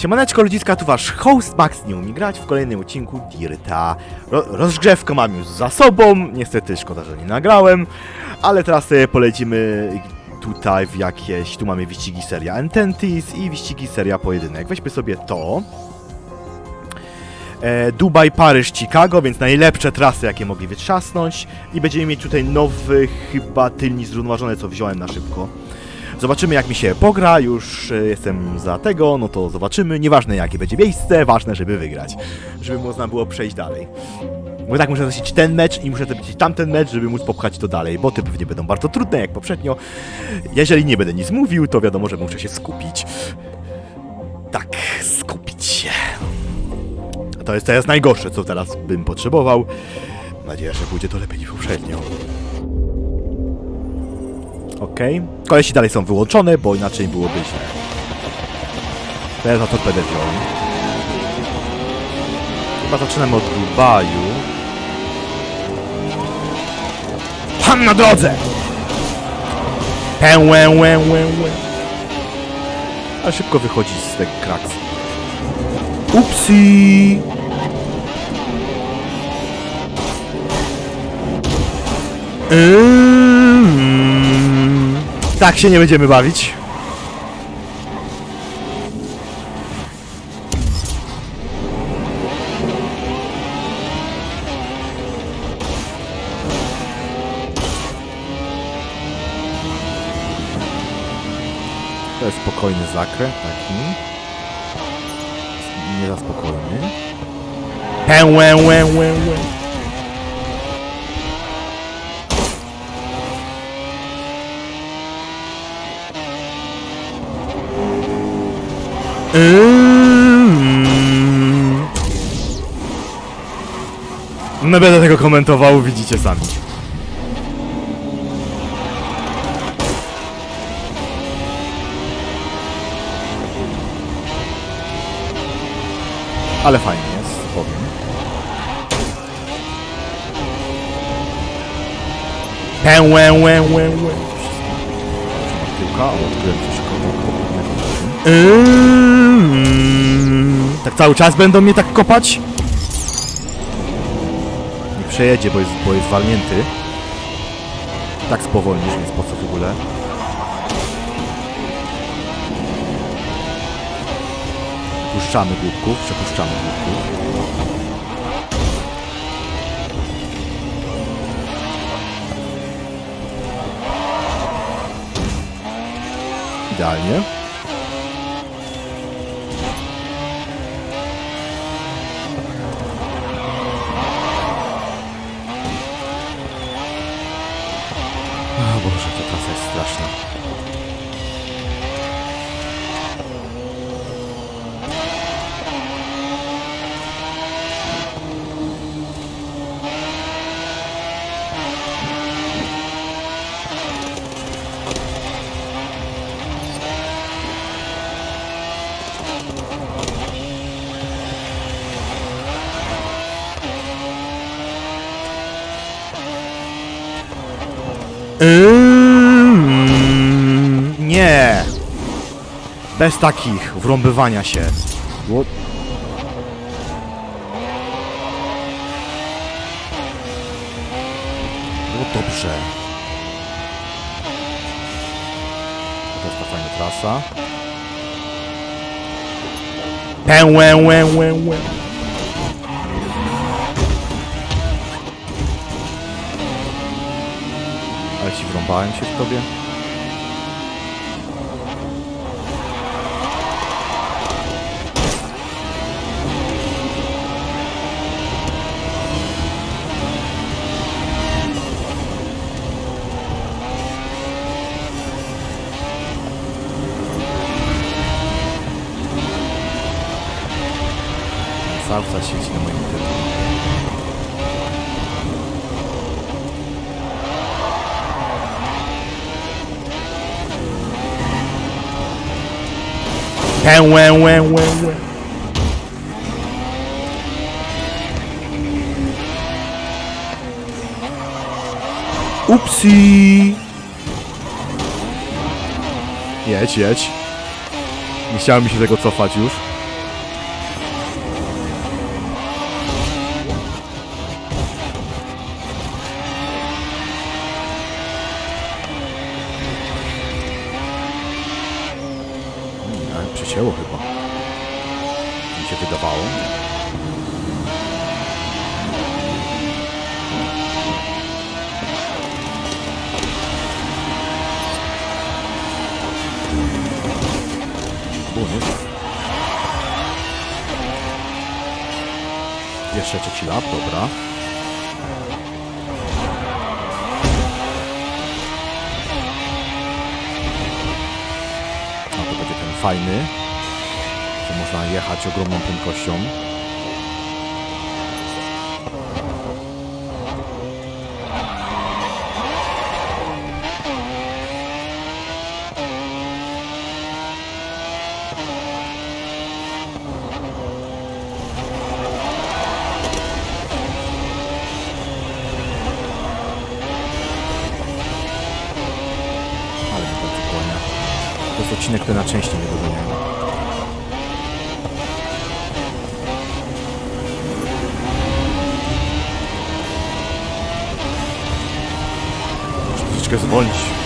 Siemaneczko ludziska, tu wasz host Max nie umie grać w kolejnym odcinku Dirta. Ro rozgrzewkę mam już za sobą, niestety szkoda, że nie nagrałem, ale teraz sobie polecimy tutaj w jakieś, tu mamy wyścigi seria Ententis i wyścigi seria pojedynek. Weźmy sobie to. E, Dubaj, Paryż, Chicago, więc najlepsze trasy, jakie mogli wytrzasnąć. I będziemy mieć tutaj nowy, chyba tylni zrównoważony, co wziąłem na szybko. Zobaczymy, jak mi się pogra. Już e, jestem za tego, no to zobaczymy. Nieważne, jakie będzie miejsce, ważne, żeby wygrać. Żeby można było przejść dalej. Bo tak muszę zacząć ten mecz i muszę zacząć tamten mecz, żeby móc popchać to dalej. Boty pewnie będą bardzo trudne, jak poprzednio. Jeżeli nie będę nic mówił, to wiadomo, że muszę się skupić. Tak, skupić się. To jest teraz najgorsze, co teraz bym potrzebował. Mam nadzieję, że pójdzie to lepiej niż poprzednio. Okej. Kolesi dalej są wyłączone, bo inaczej byłoby źle. Teraz na torpedę wziąłem. Chyba zaczynamy od Dubaju. Pan na drodze! Pę, łę, łę, łę. Ale szybko wychodzi z tego kraks. Upsi! Mm. Tak się nie będziemy bawić. To jest spokojny zakręt taki. Nie za spokojny. Pę, łę, łę, łę, łę. No będę tego komentował, widzicie sami. Ale fajnie jest, powiem. Pę, łę, łę, łę. Tak cały czas będą mnie tak kopać? Przejedzie, bo jest, bo jest walnięty. Tak spowolnisz, więc po co w ogóle? Puszczamy głupków, przepuszczamy głupków. Idealnie. O Boże, ta trasa jest Bez takich wrąbywania się. Było... Było dobrze. To jest ta fajna trasa. Pę, łę, łę, łę, łę. Ale ci wrąbałem się w tobie. Czas siedzi na moim łę. Upsi! Jedź, jedź. Nie chciałem się tego cofać już. Trzeci lap, dobra. No to będzie ten fajny, że można jechać ogromną prędkością. Odcinek, który na części nie dogoniają. Troszeczkę zwolnić.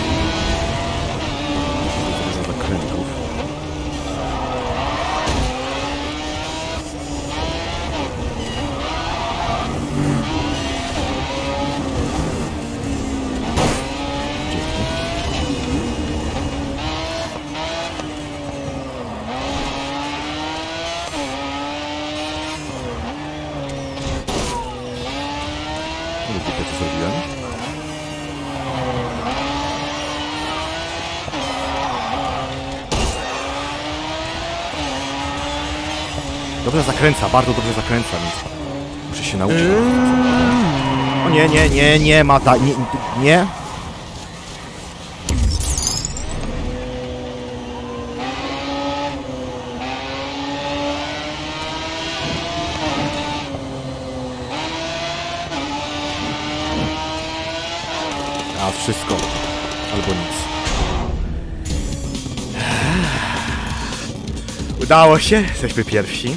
Zrobiłem. Dobrze zakręca, bardzo dobrze zakręca, więc muszę się nauczyć. O nie, nie, nie, nie, Mata, nie, nie. A wszystko. Albo nic. Udało się, jesteśmy pierwsi.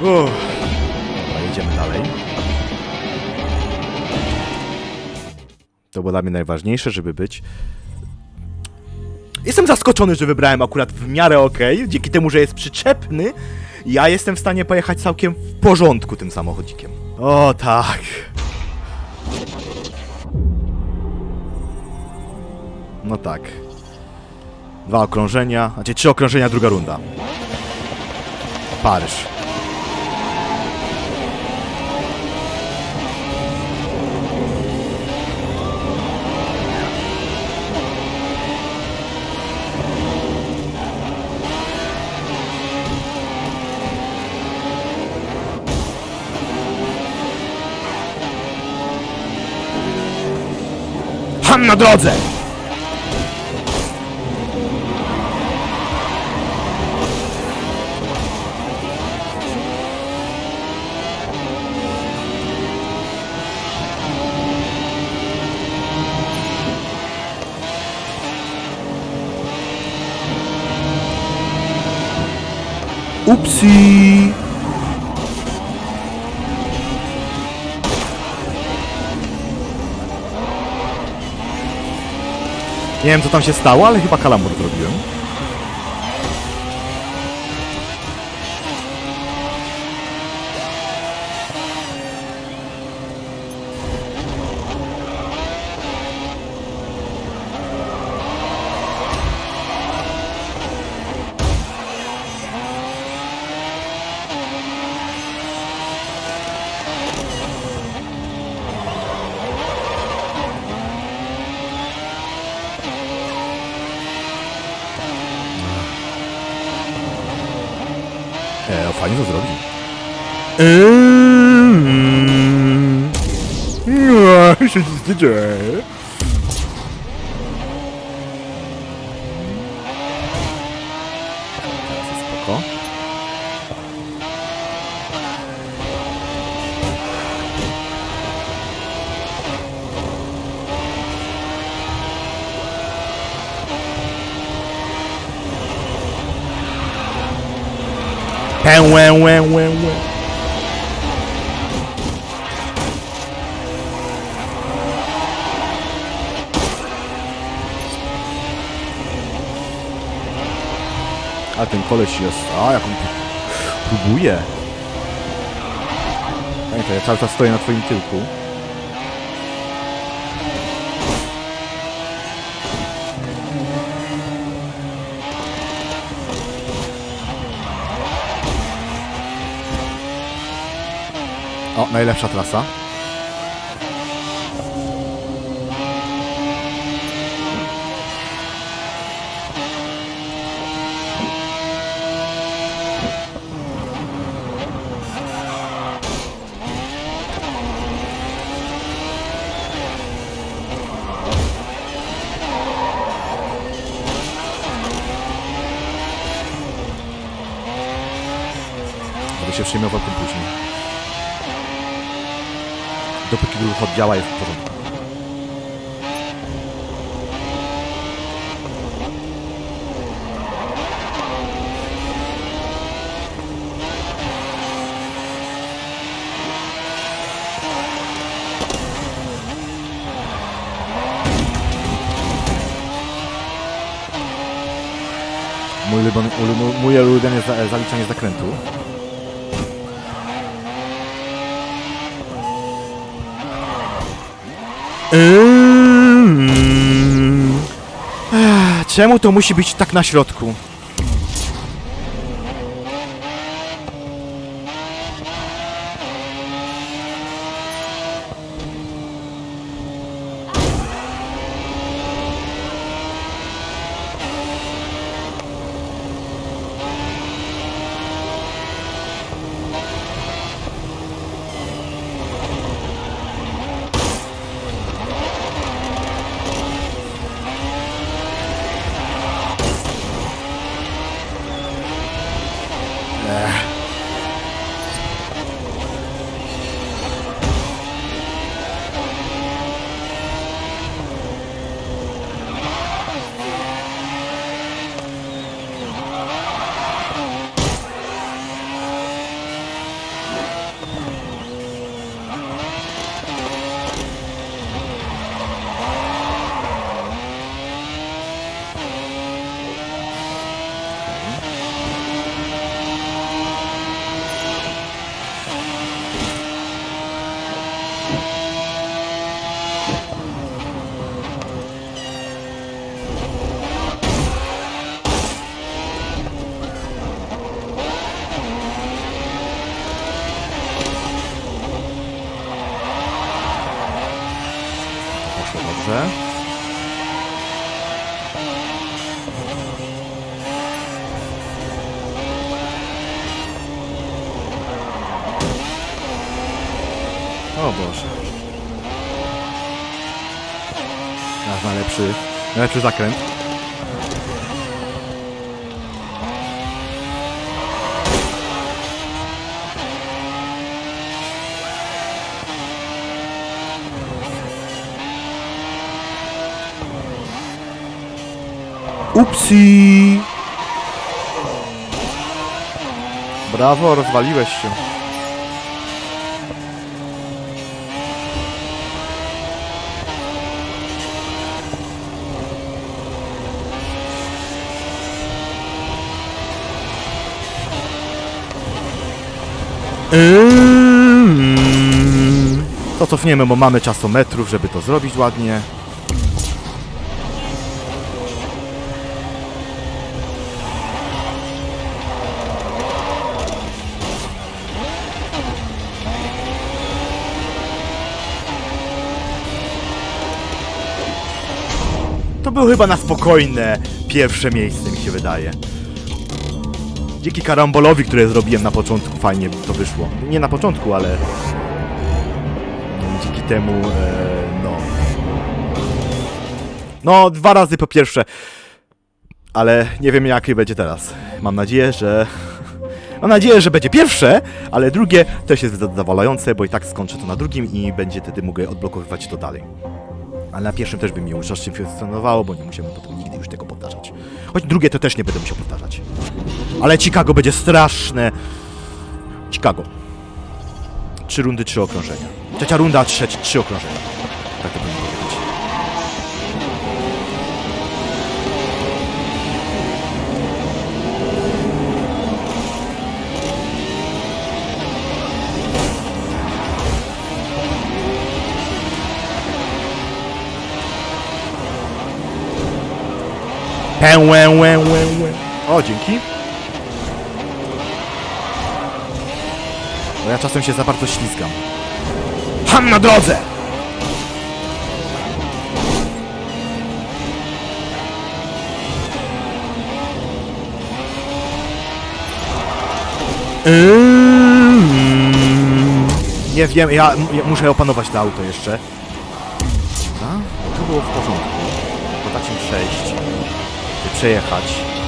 Dobra, jedziemy dalej. To było dla mnie najważniejsze, żeby być. Jestem zaskoczony, że wybrałem akurat w miarę ok, dzięki temu, że jest przyczepny. Ja jestem w stanie pojechać całkiem w porządku tym samochodzikiem. O tak. No tak. Dwa okrążenia, znaczy trzy okrążenia, druga runda. Paryż. Ham na drodze! Upsi! Nie wiem co tam się stało, ale chyba kalambur zrobiłem. Nie, się nic nie dzieje. A ten koleś jest... A, jak on próbuje. Pamiętaj, ja cały czas stoję na twoim tyłku. O, najlepsza trasa. Będę się przejmował tym później. Ruch oddziała jest w porządku. Mój ulubiony, ulu- mój ulubiony za, zaliczanie zakrętu. Czemu to musi być tak na środku? Poszło dobrze. O Boże. Nasz najlepszy, najlepszy zakręt. Upsi! Brawo, rozwaliłeś się. To cofniemy, bo mamy czasometrów, żeby to zrobić ładnie. To było chyba na spokojne pierwsze miejsce, mi się wydaje. Dzięki karambolowi, które zrobiłem na początku, fajnie to wyszło. Nie na początku, ale dzięki temu, e, no. No, dwa razy po pierwsze. Ale nie wiem, jaki będzie teraz. Mam nadzieję, że. Mam nadzieję, że będzie pierwsze, ale drugie też jest zadowalające, bo i tak skończę to na drugim i będzie wtedy mogę odblokowywać to dalej. Ale na pierwszym też by mi już strasznie fascynowało, bo nie musiałem potem nigdy już tego powtarzać. Choć drugie to też nie będę musiał powtarzać. Ale Chicago będzie straszne. Chicago. Trzy rundy, trzy okrążenia. Trzecia runda, trzeci, trzy okrążenia. Tak to powinno. Pę, łę, łę, łę, łę. O, dzięki. Bo ja czasem się za bardzo ślizgam. Ham na drodze! Mm. Nie wiem, ja, ja muszę opanować to auto jeszcze. A? To było w porządku. Bo tak się przejść. Przejechać.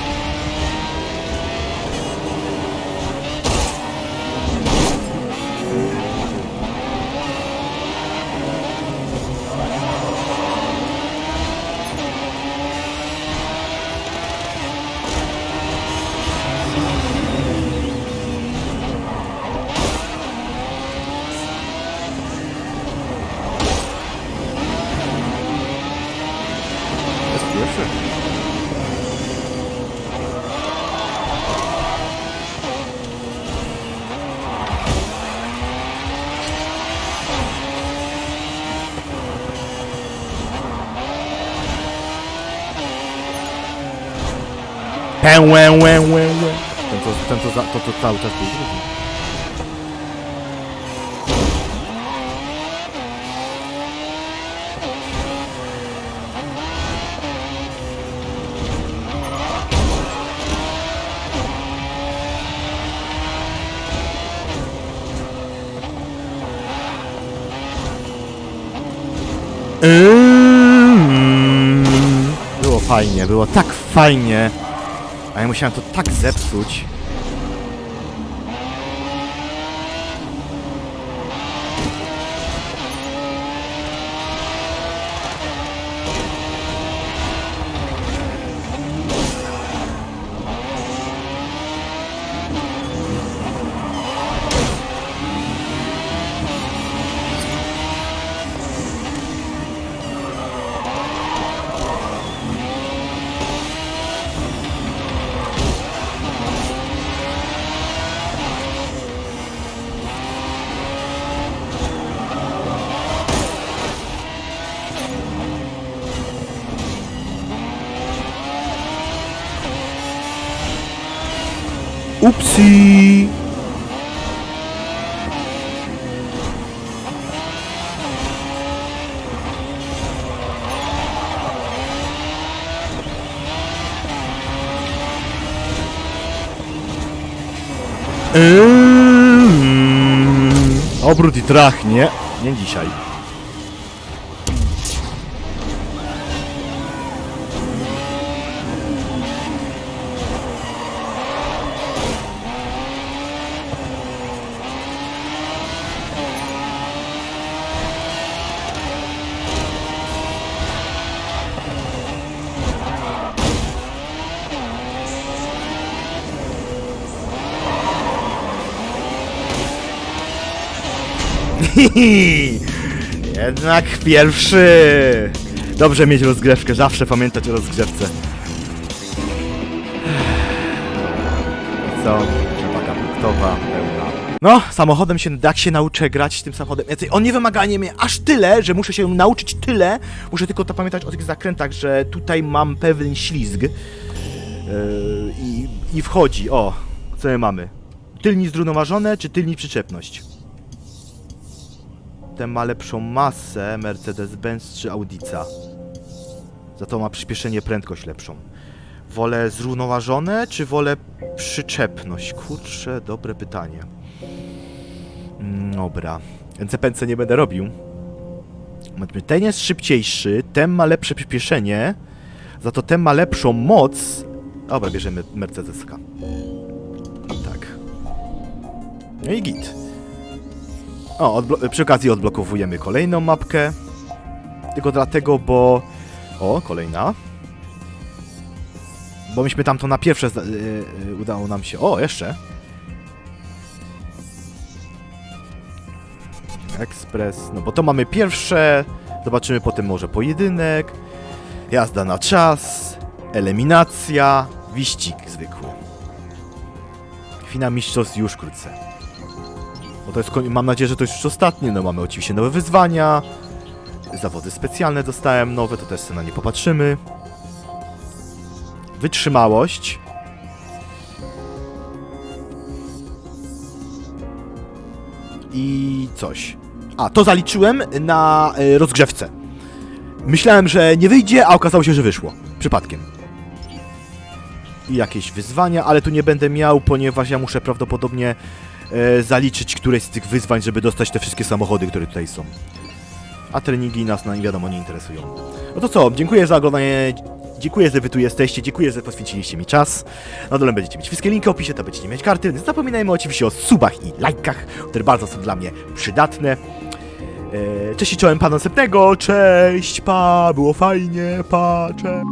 Pę, łę, łę, łę, łę. Ten, co, ten, co, za- to, to cały czas był drugi. Mm. Było fajnie, było tak fajnie. A ja musiałem to tak zepsuć. Upsi! Mm. Obrót i trach, nie? Nie dzisiaj. Jednak pierwszy! Dobrze mieć rozgrzewkę, zawsze pamiętać o rozgrzewce. Co? Przewaga punktowa, pełna. No, samochodem się, jak się nauczę grać tym samochodem. On nie wymaga mnie aż tyle, że muszę się nauczyć tyle. Muszę tylko to pamiętać o tych zakrętach, że tutaj mam pewien ślizg. Yy, i, I wchodzi, o, co my mamy? Tylni zrównoważone, czy tylni przyczepność? Ten ma lepszą masę, Mercedes-Benz czy Audica. Za to ma przyspieszenie, prędkość lepszą. Wolę zrównoważone, czy wolę przyczepność? Kurczę, dobre pytanie. Mm, Dobra. NCPNC nie będę robił. Ten jest szybciejszy, ten ma lepsze przyspieszenie, za to ten ma lepszą moc. Dobra, bierzemy Mercedeska. Tak. No i git. O, przy okazji odblokowujemy kolejną mapkę. Tylko dlatego, bo... O, kolejna. Bo myśmy tamto na pierwsze zda- y, y, udało nam się... O, jeszcze. Ekspres. No bo to mamy pierwsze. Zobaczymy potem może pojedynek. Jazda na czas. Eliminacja. Wyścig zwykły. Finał mistrzostw już wkrótce. Bo to jest, mam nadzieję, że to już ostatnie. No mamy oczywiście nowe wyzwania. Zawody specjalne dostałem nowe, to też sobie na nie popatrzymy. wytrzymałość. I coś. A, to zaliczyłem na y, rozgrzewce. Myślałem, że nie wyjdzie, a okazało się, że wyszło. Przypadkiem. I jakieś wyzwania, ale tu nie będę miał, ponieważ ja muszę prawdopodobnie e, zaliczyć któreś z tych wyzwań, żeby dostać te wszystkie samochody, które tutaj są. A treningi nas, no, wiadomo, nie interesują. No to co, dziękuję za oglądanie, dziękuję, że wy tu jesteście, dziękuję, że poświęciliście mi czas. Na dole będziecie mieć wszystkie linki opisie, to będziecie mieć karty. Nie zapominajmy oczywiście o subach i lajkach, które bardzo są dla mnie przydatne. E, Cześć i czołem pana następnego, cześć, pa, było fajnie, pa, cześć.